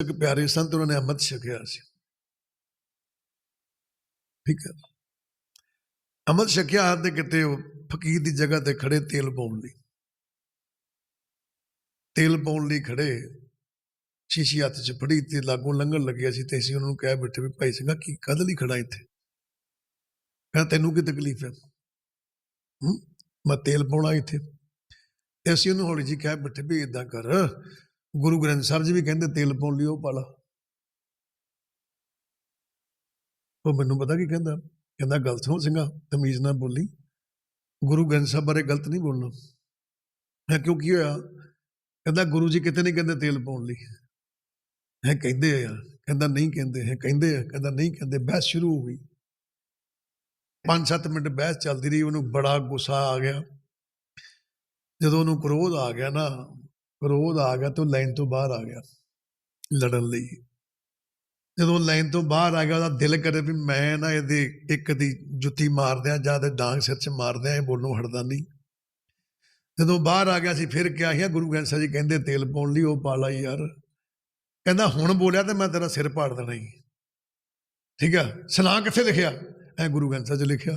ਇੱਕ ਪਿਆਰੇ ਸੰਤ ਉਹਨਾਂ ਨੇ ਅੰਮ੍ਰਿਤ ਛਕਿਆ ਸੀ। ਠੀਕ ਹੈ। ਅੰਮ੍ਰਿਤ ਛਕਿਆ ਤੇ ਕਿਤੇ ਉਹ ਫਕੀਰ ਦੀ ਜਗ੍ਹਾ ਤੇ ਖੜੇ ਤੇਲ ਪਾਉਣ ਲਈ। ਤੇਲ ਪਾਉਣ ਲਈ ਖੜੇ, ਸ਼ੀਸ਼ੀ ਹੱਥ 'ਚ ਫੜੀ ਤੇ ਲਾਗੋਂ ਲੰਘਣ ਲੱਗਿਆ ਸੀ ਤੇ ਅਸੀਂ ਉਹਨਾਂ ਨੂੰ ਕਹਿ ਬੈਠੇ ਵੀ ਭਾਈ ਸਿੰਘਾ ਕੀ ਕਦ ਲਈ ਖੜਾ ਇੱਥੇ? ਕਹਿੰਦਾ, ਤੈਨੂੰ ਕੀ ਤਕਲੀਫ ਹੈ? ਮੈਂ ਤੇਲ ਪਾਉਣਾ ਇੱਥੇ। ਤੇ ਅਸੀਂ ਉਹਨੂੰ ਹੌਲੀ ਜੀ ਕਹਿ ਬੈਠੇ ਵੀ ਇਦਾਂ ਕਰ। ਗੁਰੂ ਗ੍ਰੰਥ ਸਾਹਿਬ ਜੀ ਵੀ ਕਹਿੰਦੇ ਤੇਲ ਪਾਉਣ ਲਈ ਉਹ ਪਾਲਾ। ਉਹ ਮੈਨੂੰ ਪਤਾ ਕੀ ਕਹਿੰਦਾ? ਕਹਿੰਦਾ ਗਲਤ ਹੋ ਸਿੰਘਾ, ਤਮੀਜ਼ ਨਾਲ ਬੋਲੀ। ਗੁਰੂ ਗ੍ਰੰਥ ਸਾਹਿਬ ਬਾਰੇ ਗਲਤ ਨਹੀਂ ਬੋਲਣਾ। ਹੈ ਕਿਉਂ ਕੀ ਹੋਇਆ? ਕਹਿੰਦਾ, ਗੁਰੂ ਜੀ ਕਿਤੇ ਨਹੀਂ ਕਹਿੰਦੇ ਤੇਲ ਪਾਉਣ ਲਈ। ਹੈ ਕਹਿੰਦੇ ਆ, ਕਹਿੰਦਾ ਨਹੀਂ ਕਹਿੰਦੇ ਹੈ ਕਹਿੰਦੇ ਆ, ਕਹਿੰਦਾ ਨਹੀਂ ਕਹਿੰਦੇ, ਬਹਿਸ ਸ਼ੁਰੂ ਹੋ ਗਈ। 5-7 ਮਿੰਟ ਬਹਿਸ ਚੱਲਦੀ ਰਹੀ, ਉਹਨੂੰ ਬੜਾ ਗੁੱਸਾ ਆ ਗਿਆ। ਜਦੋਂ ਉਹਨੂੰ ਕ੍ਰੋਧ ਆ ਗਿਆ ਨਾ ਕ੍ਰੋਧ ਆ ਗਿਆ ਤਾਂ ਲਾਈਨ ਤੋਂ ਬਾਹਰ ਆ ਗਿਆ ਲੜਨ ਲਈ। ਜਦੋਂ ਲਾਈਨ ਤੋਂ ਬਾਹਰ ਆ ਗਿਆ, ਉਹਦਾ ਦਿਲ ਕਰੇ ਵੀ ਮੈਂ ਨਾ ਇਹਦੀ ਇੱਕ ਦੀ ਜੁੱਤੀ ਮਾਰ ਦਿਆਂ ਜਾਂ ਤੇ ਡਾਂਗ ਸਿਰ 'ਚ ਮਾਰ ਦਿਆਂ, ਇਹ ਬੋਲਣੋਂ ਹਟਦਾ ਨਹੀਂ। ਜਦੋਂ ਬਾਹਰ ਆ ਗਿਆ ਸੀ, ਫਿਰ ਕਿਹਾ ਸੀ ਗੁਰੂ ਗ੍ਰੰਥ ਸਾਹਿਬ ਜੀ ਕਹਿੰਦੇ ਤੇਲ ਪਾਉਣ ਲਈ ਉਹ ਪਾ ਲਾ ਯਾਰ। ਕਹਿੰਦਾ, ਹੁਣ ਬੋਲਿਆ ਤੇ ਮੈਂ ਤੇਰਾ ਸਿਰ ਪਾੜ ਦੇਣਾ ਹੀ ਠੀਕ ਆ? ਸਲਾਹ ਕਿੱਥੇ ਲਿਖਿਆ? ਐ ਗੁਰੂ ਗ੍ਰੰਥ ਸਾਹਿਬ 'ਚ ਲਿਖਿਆ।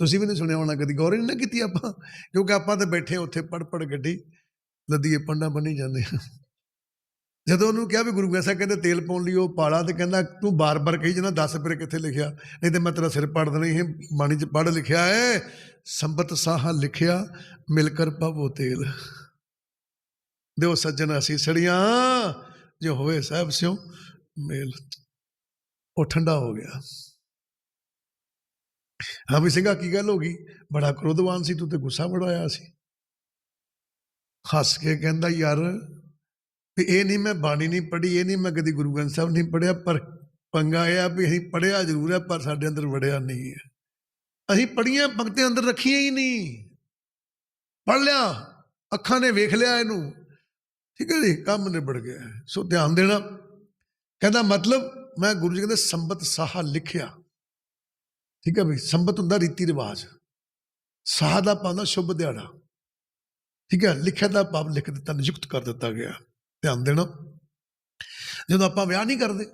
ਤੁਸੀਂ ਵੀ ਨਹੀਂ ਸੁਣਿਆ ਹੋਣਾ ਕਦੀ, ਗੌਰ ਨਹੀਂ ਨਾ ਕੀਤੀ ਆਪਾਂ, ਕਿਉਂਕਿ ਆਪਾਂ ਤਾਂ ਬੈਠੇ ਉੱਥੇ ਪੜ ਪੜ ਗੱਡੀ। ਲੱਦੀਏ ਪੰਡਾ ਬੰਨੀ ਜਾਂਦੇ ਆ। ਜਦੋਂ ਉਹਨੂੰ ਕਿਹਾ ਵੀ ਗੁਰੂ ਗ੍ਰੰਥ ਸਾਹਿਬ ਕਹਿੰਦੇ ਤੇਲ ਪਾਉਣ ਲਈ ਉਹ ਪਾਲਾ ਤੇ ਕਹਿੰਦਾ, ਤੂੰ ਬਾਰ-ਬਾਰ ਕਹੀ ਜਾਂਦਾ, ਦੱਸ ਫਿਰ ਕਿੱਥੇ ਲਿਖਿਆ? ਨਹੀਂ ਤੇ ਮੈਂ ਤੇਰਾ ਸਿਰ ਪਾੜ ਦੇਣਾ, ਇਹ ਬਾਣੀ 'ਚ ਪੜ ਲਿਖਿਆ ਹੈ। ਸੰਬਤ ਸਾਹ ਲਿਖਿਆ, ਮਿਲ ਕਰ ਪਵੋ ਤੇਲ। ਦਿਓ ਸੱਜਣ ਅਸੀਂ ਸੜੀਆਂ, ਜੋ ਹੋਵੇ ਸਾਹਿਬ ਸਿਓ ਮੇਲ। ਉਹ ਠੰਡਾ ਹੋ ਗਿਆ। ਹਾਂ ਵੀ ਸਿੰਘਾ, ਕੀ ਗੱਲ ਹੋ ਗਈ? ਬੜਾ ਕ੍ਰੋਧਵਾਨ ਸੀ, ਤੂੰ ਤੇ ਗੁੱਸਾ ਬੜਾ ਆਇਆ ਸੀ। ਹੱਸ ਕੇ ਕਹਿੰਦਾ, ਯਾਰ, ਵੀ ਇਹ ਨਹੀਂ ਮੈਂ ਬਾਣੀ ਨਹੀਂ ਪੜ੍ਹੀ, ਇਹ ਨਹੀਂ ਮੈਂ ਕਦੀ ਗੁਰੂ ਗ੍ਰੰਥ ਸਾਹਿਬ ਨਹੀਂ ਪੜ੍ਹਿਆ, ਪਰ ਪੰਗਾ ਇਹ ਆ ਵੀ ਅਸੀਂ ਪੜ੍ਹਿਆ ਜ਼ਰੂਰ ਹੈ ਪਰ ਸਾਡੇ ਅੰਦਰ ਵੜਿਆ ਨਹੀਂ ਹੈ। ਅਸੀਂ ਪੜ੍ਹੀਆਂ, ਪੰਕਤੀਆਂ ਅੰਦਰ ਰੱਖੀਆਂ ਹੀ ਨਹੀਂ। ਪੜ੍ਹ ਲਿਆ, ਅੱਖਾਂ ਨੇ ਵੇਖ ਲਿਆ ਇਹਨੂੰ। ਠੀਕ ਹੈ ਜੀ, ਕੰਮ ਨਿਬੜ ਗਿਆ। ਸੋ ਧਿਆਨ ਦੇਣਾ। ਕਹਿੰਦਾ ਮਤਲਬ, ਮੈਂ ਗੁਰੂ ਜੀ ਕਹਿੰਦੇ ਸੰਬਤ ਸਾਹਾ ਲਿਖਿਆ। ਠੀਕ ਹੈ ਵੀ ਸੰਬਤ ਹੁੰਦਾ ਰੀਤੀ ਰਿਵਾਜ। ਸਾਹ ਦਾ ਪਾਉਂਦਾ ਸ਼ੁਭ ਦਿਹਾੜਾ। ਠੀਕ ਹੈ, ਲਿਖਿਆ ਦਾ ਪਾਪ ਲਿਖ ਦਿੱਤਾ, ਨਿਯੁਕਤ ਕਰ ਦਿੱਤਾ ਗਿਆ। ਧਿਆਨ ਦੇਣਾ। ਜਦੋਂ ਆਪਾਂ ਵਿਆਹ ਨਹੀਂ ਕਰਦੇ,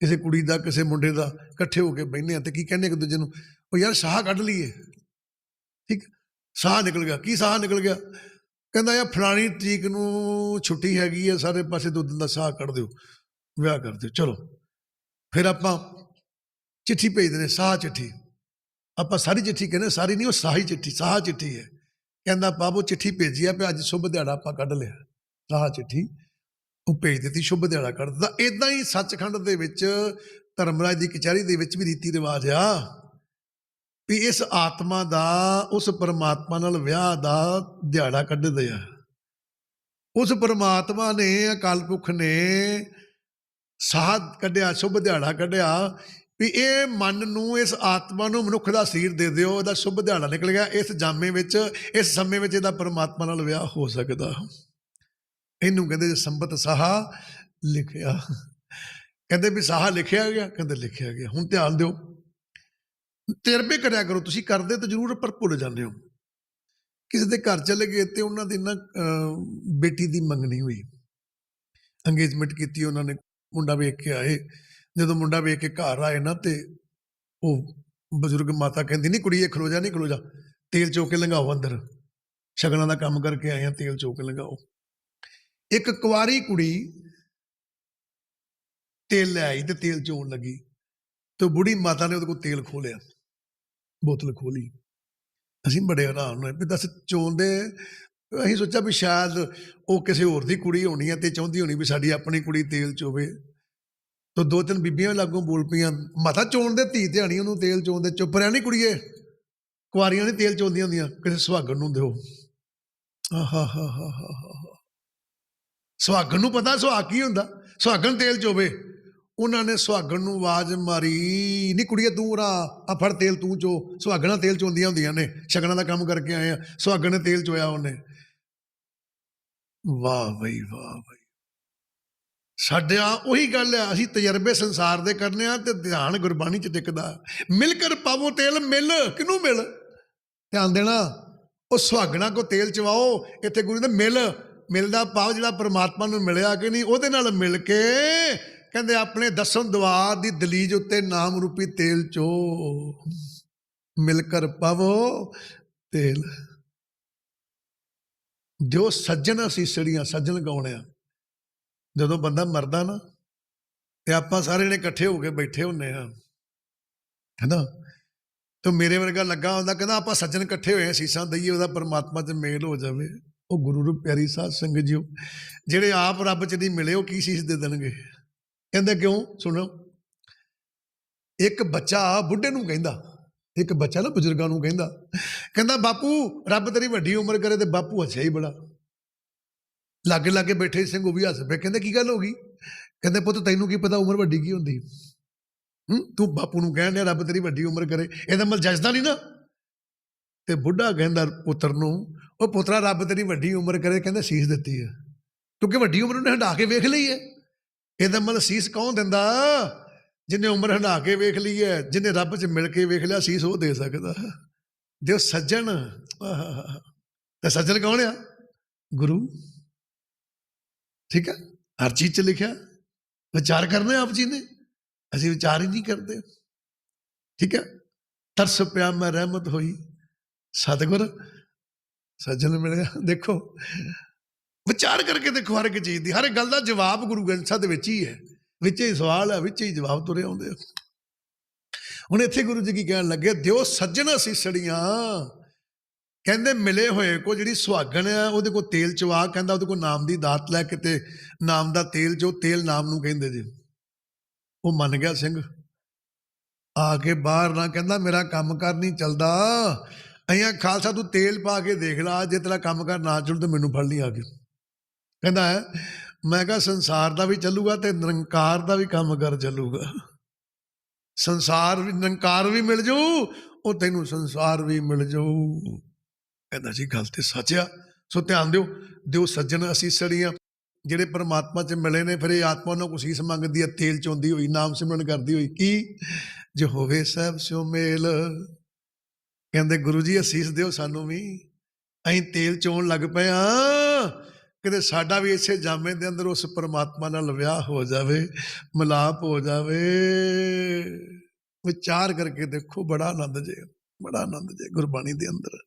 ਕਿਸੇ ਕੁੜੀ ਦਾ, ਕਿਸੇ ਮੁੰਡੇ ਦਾ, ਇਕੱਠੇ ਹੋ ਕੇ ਬੈਠਨੇ ਆ ਤੇ ਕੀ ਕਹਿੰਦੇ ਇੱਕ ਦੂਜੇ ਨੂੰ, ਉਹ ਯਾਰ ਸਾਹ ਕੱਢ ਲਈਏ। ਠੀਕ, ਸਾਹ ਨਿਕਲ ਗਿਆ। ਕੀ ਸਾਹ ਨਿਕਲ ਗਿਆ? ਕਹਿੰਦਾ, ਯਾਰ ਫਲਾਣੀ ਤਰੀਕ ਨੂੰ ਛੁੱਟੀ ਹੈਗੀ ਹੈ, ਸਾਰੇ ਪਾਸੇ ਦੋ ਦਿਨ ਦਾ ਸਾਹ ਕੱਢ ਦਿਓ, ਵਿਆਹ ਕਰ ਦਿਓ। ਚਲੋ, ਫਿਰ ਆਪਾਂ ਚਿੱਠੀ ਭੇਜਦੇ ਨੇ, ਸਾਹ ਚਿੱਠੀ। ਆਪਾਂ ਸਾਰੀ ਚਿੱਠੀ ਕਹਿੰਦੇ, ਸਾਰੀ ਨਹੀਂ, ਉਹ ਸਾਹੀ ਚਿੱਠੀ, ਸਾਹ ਚਿੱਠੀ ਹੈ। ਕਹਿੰਦਾ, ਬਾਬੂ, ਚਿੱਠੀ ਭੇਜੀ ਆ ਵੀ ਅੱਜ ਸ਼ੁਭ ਦਿਹਾੜਾ ਆਪਾਂ ਕੱਢ ਲਿਆ। ਸਾਹ ਚਿੱਠੀ ਉਹ ਭੇਜ ਦਿੱਤੀ, ਸ਼ੁਭ ਦਿਹਾੜਾ ਕੱਢ ਦਿੱਤਾ। ਇਦਾਂ ਹੀ ਸੱਚਖੰਡ ਦੇ ਵਿੱਚ ਧਰਮਰਾਜ ਦੀ ਕਚਹਿਰੀ ਦੇ ਵਿੱਚ ਵੀ ਰੀਤੀ ਰਿਵਾਜ ਆ ਵੀ ਇਸ ਆਤਮਾ ਦਾ, ਉਸ ਪਰਮਾਤਮਾ ਨਾਲ ਵਿਆਹ ਦਾ ਦਿਹਾੜਾ ਕੱਢਦੇ ਆ। ਉਸ ਪਰਮਾਤਮਾ ਨੇ, ਅਕਾਲ ਪੁਰਖ ਨੇ ਸਾਧ ਕੱਢਿਆ, ਸ਼ੁਭ ਦਿਹਾੜਾ ਕੱਢਿਆ। ਵੀ ਇਹ ਮਨ ਨੂੰ, ਇਸ ਆਤਮਾ ਨੂੰ ਮਨੁੱਖ ਦਾ ਸਰੀਰ ਦੇ ਦਿਓ, ਇਹਦਾ ਸ਼ੁਭ ਦਿਹਾੜਾ ਨਿਕਲ ਗਿਆ। ਇਸ ਜਾਮੇ ਵਿੱਚ, ਇਸ ਸਮੇਂ ਵਿੱਚ ਇਹਦਾ ਪਰਮਾਤਮਾ ਨਾਲ ਵਿਆਹ ਹੋ ਸਕਦਾ। ਇਹਨੂੰ ਕਹਿੰਦੇ ਸੰਬਤ ਸਾਹਾ ਲਿਖਿਆ। ਕਹਿੰਦੇ ਵੀ ਸਾਹਾ ਲਿਖਿਆ ਗਿਆ, ਕਹਿੰਦੇ ਲਿਖਿਆ ਗਿਆ। ਹੁਣ ਧਿਆਨ ਦਿਓ। ਤਜਰਬੇ ਕਰਿਆ ਕਰੋ। ਤੁਸੀਂ ਕਰਦੇ ਤਾਂ ਜ਼ਰੂਰ, ਪਰ ਭੁੱਲ ਜਾਂਦੇ ਹੋ। ਕਿਸੇ ਦੇ ਘਰ ਚਲੇ ਗਏ ਤੇ ਉਹਨਾਂ ਦੀ ਨਾ ਬੇਟੀ ਦੀ ਮੰਗਣੀ ਹੋਈ। ਅੰਗੇਜਮੈਂਟ ਕੀਤੀ ਉਹਨਾਂ ਨੇ, ਮੁੰਡਾ ਵੇਖ ਕੇ ਆਏ। ਜਦੋਂ ਮੁੰਡਾ ਵੇਖ ਕੇ ਘਰ ਆਏ ਨਾ ਤੇ ਉਹ ਬਜ਼ੁਰਗ ਮਾਤਾ ਕਹਿੰਦੀ, ਨਹੀਂ ਕੁੜੀਏ, ਖਲੋ ਜਾ, ਨਹੀਂ ਖਲੋ ਜਾ। ਤੇਲ ਚੋ ਕੇ ਲੰਘਾਓ ਅੰਦਰ। ਸ਼ਗਨਾਂ ਦਾ ਕੰਮ ਕਰਕੇ ਆਏ ਆ, ਤੇਲ ਚੋ ਕੇ ਲੰਘਾਓ। ਇੱਕ ਕੁਆਰੀ ਕੁੜੀ ਤੇਲ ਲੈ ਆਈ ਤੇ ਤੇਲ ਚੋਣ ਲੱਗੀ ਤੇ ਉਹ ਬੁੜੀ ਮਾਤਾ ਨੇ ਉਹਦੇ ਕੋਲ ਤੇਲ ਖੋਲਿਆ, ਬੋਤਲ ਖੋਲੀ। ਅਸੀਂ ਬੜੇ ਹੈਰਾਨ ਹੋਏ ਵੀ ਦੱਸ ਚੋਂਦੇ, ਅਸੀਂ ਸੋਚਿਆ ਵੀ ਸ਼ਾਇਦ ਉਹ ਕਿਸੇ ਹੋਰ ਦੀ ਕੁੜੀ ਹੋਣੀ ਹੈ ਤੇ ਚਾਹੁੰਦੀ ਹੋਣੀ ਵੀ ਸਾਡੀ ਆਪਣੀ ਕੁੜੀ ਤੇਲ ਚੋਵੇ। ਤਾਂ ਦੋ ਤਿੰਨ ਬੀਬੀਆਂ ਲਾਗੋਂ ਬੋਲ ਪਈਆਂ, ਮਾਤਾ ਚੋਣ ਦੇ ਧੀ ਧਿਆਣੀ ਉਹਨੂੰ ਤੇਲ ਚੋਣ ਦੇ, ਚੁੱਪ ਰਿਆ ਨਹੀਂ ਕੁੜੀਏ। ਕੁਆਰੀਆਂ ਨੇ ਤੇਲ ਚੋਂਦੀਆਂ ਹੁੰਦੀਆਂ ਕਿਸੇ ਸੁਹਾਗਣ ਨੂੰ ਦਿਓ। ਆਹਾ ਹਾ ਹਾ ਹਾ ਸੁਹਾਗਣ ਨੂੰ ਪਤਾ ਸੁਹਾਗ ਕੀ ਹੁੰਦਾ? ਸੁਹਾਗਣ ਤੇਲ ਚੋਵੇ। ਉਹਨਾਂ ਨੇ ਸੁਹਾਗਣ ਨੂੰ ਆਵਾਜ਼ ਮਾਰੀ ਨਹੀਂ ਕੁੜੀਏ ਤੂੰ ਰਾ ਆ, ਫੜ ਤੇਲ ਤੂੰ ਚੋ। ਸੁਹਾਗਣਾ ਤੇਲ ਚੋਂਦੀਆਂ ਹੁੰਦੀਆਂ ਨੇ, ਸ਼ਗਨਾਂ ਦਾ ਕੰਮ ਕਰਕੇ ਆਏ ਆ, ਸੁਹਾਗਣ ਨੇ ਤੇਲ ਚੋਇਆ ਉਹਨੇ। ਵਾਹ ਬਈ ਵਾਹ ਬਈ। ਸਾਡਿਆ ਉਹੀ ਗੱਲ ਆ ਅਸੀਂ ਤਜਰਬੇ ਸੰਸਾਰ ਦੇ ਕਰਨੇ ਆ ਤੇ ਧਿਆਨ ਗੁਰਬਾਣੀ ਚ ਟਿਕਦਾ। ਮਿਲ ਕਰ ਪਾਵੋ ਤੇਲ, ਮਿਲ ਕਿਨੂੰ ਮਿਲ? ਧਿਆਨ ਦੇਣਾ, ਉਹ ਸੁਹਾਗਣਾ ਕੋ ਤੇਲ ਚਵਾਓ, ਇੱਥੇ ਗੁਰੂ ਦੇ ਮਿਲ, ਮਿਲਦਾ ਭਾਵ ਜਿਹੜਾ ਪਰਮਾਤਮਾ ਨੂੰ ਮਿਲਿਆ ਕਿ ਨਹੀਂ, ਉਹਦੇ ਨਾਲ ਮਿਲ ਕੇ ਕਹਿੰਦੇ ਆਪਣੇ ਦਸਮ ਦਵਾਰ ਦੀ ਦਲੀਜ ਉੱਤੇ ਨਾਮ ਰੂਪੀ ਤੇਲ ਚੋ। ਮਿਲ ਕਰ ਪਾਵੋ ਤੇਲ। ਜੋ ਸੱਜਣ ਅਸੀਂ ਸੜੀਆਂ, ਸੱਜਣ ਕੌਣ ਆ। ਜਦੋਂ ਬੰਦਾ ਮਰਦਾ ਨਾ, ਤੇ ਆਪਾਂ ਸਾਰੇ ਨੇ ਇਕੱਠੇ ਹੋ ਕੇ ਬੈਠੇ ਹੁੰਨੇ ਆ, ਹੈਨਾ? ਤੇ ਮੇਰੇ ਵਰਗਾ ਲੱਗਾ ਹੁੰਦਾ, ਕਹਿੰਦਾ ਆਪਾਂ ਸੱਜਣ ਇਕੱਠੇ ਹੋਏ ਆ, ਸੀਸਾਂ ਦਈਏ, ਉਹਦਾ ਪਰਮਾਤਮਾ 'ਚ ਮੇਲ ਹੋ ਜਾਵੇ। ਉਹ ਗੁਰੂ ਰੂਪ ਪਿਆਰੀ ਸਾਧ ਸੰਗਤ ਜੀਓ, ਜਿਹੜੇ ਆਪ ਰੱਬ 'ਚ ਨਹੀਂ ਮਿਲੇ, ਉਹ ਕੀ ਸੀਸ ਦੇ ਦੇਣਗੇ? ਕਹਿੰਦੇ ਕਿਉਂ? ਸੁਣੋ। ਇੱਕ ਬੱਚਾ ਬੁੱਢੇ ਨੂੰ ਕਹਿੰਦਾ, ਇੱਕ ਬੱਚਾ ਨਾ ਬਜ਼ੁਰਗਾਂ ਨੂੰ ਕਹਿੰਦਾ ਕਹਿੰਦਾ, ਬਾਪੂ, ਰੱਬ ਤੇਰੀ ਵੱਡੀ ਉਮਰ ਕਰੇ ਤੇ ਬਾਪੂ ਅੱਛਾ ਹੀ ਬੜਾ। ਲਾਗੇ ਲਾਗੇ ਬੈਠੇ ਸਿੰਘ ਉਹ ਵੀ ਹੱਸ ਪਏ। ਕਹਿੰਦੇ, ਕੀ ਗੱਲ ਹੋ ਗਈ? ਕਹਿੰਦੇ, ਪੁੱਤ, ਤੈਨੂੰ ਕੀ ਪਤਾ ਉਮਰ ਵੱਡੀ ਕੀ ਹੁੰਦੀ? ਤੂੰ ਬਾਪੂ ਨੂੰ ਕਹਿਣ ਡਿਆ, ਰੱਬ ਤੇਰੀ ਵੱਡੀ ਉਮਰ ਕਰੇ। ਇਹਦਾ ਮਤਲਬ ਜੱਜਦਾ ਨਹੀਂ ਨਾ? ਤੇ ਬੁੱਢਾ ਕਹਿੰਦਾ, ਪੁੱਤਰ ਨੂੰ, ਉਹ ਪੁੱਤਰਾ ਰੱਬ ਤੇਰੀ ਵੱਡੀ ਉਮਰ ਕਰੇ, ਕਹਿੰਦਾ, ਸੀਸ ਦਿੱਤੀ ਹੈ ਕਿਉਂਕਿ ਵੱਡੀ ਉਮਰ ਉਹਨੇ ਹੰਡਾ ਕੇ ਵੇਖ ਲਈ ਹੈ ਇਹਦਾ ਮਤਲਬ ਸੀਸ ਕੌਣ ਦਿੰਦਾ? ਜਿਨੇ ਉਮਰ ਹੰਡਾ ਕੇ ਵੇਖ ਲਈ ਹੈ ਜਿਨੇ ਰੱਬ 'ਚ ਮਿਲ ਕੇ ਵੇਖ ਲਿਆ, ਸੀਸ ਉਹ ਦੇ ਸਕਦਾ। ਦਿਓ ਸੱਜਣ ਆਹਾਹਾ। ਤੇ ਸੱਜਣ ਕੌਣ ਆ? ਗੁਰੂ। ਠੀਕ ਹੈ? ਹਰ ਚੀਜ਼ 'ਚ ਲਿਖਿਆ। ਵਿਚਾਰ ਕਰਨਾ ਆਪ ਜੀ ਨੇ ਅਸੀਂ ਵਿਚਾਰ ਹੀ ਨਹੀਂ ਕਰਦੇ। ਠੀਕ ਹੈ? ਤਰਸ ਪਿਆ ਮੈਂ ਰਹਿਮਤ ਹੋਈ। ਸਤਿਗੁਰ, ਸੱਜਣ ਮਿਲਿਆ ਦੇਖੋ, ਵਿਚਾਰ ਕਰਕੇ ਦੇਖੋ ਹਰ ਇੱਕ ਚੀਜ਼ ਦੀ। ਹਰ ਇੱਕ ਗੱਲ ਦਾ ਜਵਾਬ ਗੁਰੂ ਗ੍ਰੰਥ ਸਾਹਿਬ ਦੇ ਵਿੱਚ ਹੀ ਹੈ। ਵਿੱਚ ਹੀ ਸਵਾਲ ਹੈ, ਵਿੱਚ ਹੀ ਜਵਾਬ ਤੁਰੇ ਆਉਂਦੇ ਆ। ਹੁਣ ਇੱਥੇ ਗੁਰੂ ਜੀ ਕੀ ਕਹਿਣ ਲੱਗੇ, ਦਿਓ ਸੱਜਣ ਅਸੀਸੜੀਆਂ ਕਹਿੰਦੇ ਮਿਲੇ ਹੋਏ ਕੋ ਜਿਹੜੀ ਸੁਹਾਗਣ ਆ, ਉਹਦੇ ਕੋ ਤੇਲ ਚਵਾ ਕਹਿੰਦਾ ਉਹਦੇ ਕੋ ਨਾਮ ਦੀ ਦਾਤ ਲੈ ਕੇ ਤੇ ਨਾਮ ਦਾ ਤੇਲ, ਜੋ ਤੇਲ ਨਾਮ ਨੂੰ ਕਹਿੰਦੇ ਜੀ। ਉਹ ਮੰਨ ਗਿਆ ਸਿੰਘ। ਆ ਕੇ ਬਾਹਰ ਨਾ ਕਹਿੰਦਾ, ਮੇਰਾ ਕੰਮ ਕਰ ਨਹੀਂ ਚੱਲਦਾ। ਅਈਆਂ ਖਾਲਸਾ, ਤੂੰ ਤੇਲ ਪਾ ਕੇ ਦੇਖ ਲਾ। ਜੇ ਤੇਰਾ ਕੰਮ ਕਰ ਨਾ ਚੱਲੂ, ਤੇ ਮੈਨੂੰ ਫੜ ਲਈ ਆ ਕੇ। ਕਹਿੰਦਾ ਮੈਂ ਕਿਹਾ, ਸੰਸਾਰ ਦਾ ਵੀ ਚੱਲੂਗਾ ਤੇ ਨਿਰੰਕਾਰ ਦਾ ਵੀ ਕੰਮ ਕਰ ਚੱਲੂਗਾ। ਸੰਸਾਰ ਵੀ, ਨਿਰੰਕਾਰ ਵੀ ਮਿਲ ਜਾਊ ਉਹ ਤੈਨੂੰ ਸੰਸਾਰ ਵੀ ਮਿਲ ਜਾਊ ਕਹਿੰਦਾ ਜੀ, ਗੱਲ ਤੇ ਸੱਚ ਆ। ਸੋ ਧਿਆਨ ਦਿਓ ਦਿਓ ਸੱਜਣ, ਅਸੀਂ ਸੜੀਆਂ। ਜਿਹੜੇ ਪਰਮਾਤਮਾ ਚ ਮਿਲੇ ਨੇ, ਫਿਰ ਇਹ ਆਤਮਾ ਨੂੰ ਕੁਸੀਸ ਮੰਗਦੀ ਹੈ ਤੇਲ ਚੋਂਦੀ ਹੋਈ, ਨਾਮ ਸਿਮਰਨ ਕਰਦੀ ਹੋਈ। ਕੀ? ਜੋ ਹੋਵੇ ਸਭ ਸਿਓ ਮੇਲ। ਕਹਿੰਦੇ, ਗੁਰੂ ਜੀ, ਅਸੀਸ ਦਿਓ ਸਾਨੂੰ ਵੀ। ਅਸੀਂ ਤੇਲ ਚੋਣ ਲੱਗ ਪਏ ਆ। ਕਿਤੇ ਸਾਡਾ ਵੀ ਇਸੇ ਜਾਮੇ ਦੇ ਅੰਦਰ ਉਸ ਪਰਮਾਤਮਾ ਨਾਲ ਵਿਆਹ ਹੋ ਜਾਵੇ, ਮਿਲਾਪ ਹੋ ਜਾਵੇ। ਵਿਚਾਰ ਕਰਕੇ ਦੇਖੋ, ਬੜਾ ਆਨੰਦ ਜੇ, ਬੜਾ ਆਨੰਦ ਜੇ ਗੁਰਬਾਣੀ ਦੇ ਅੰਦਰ।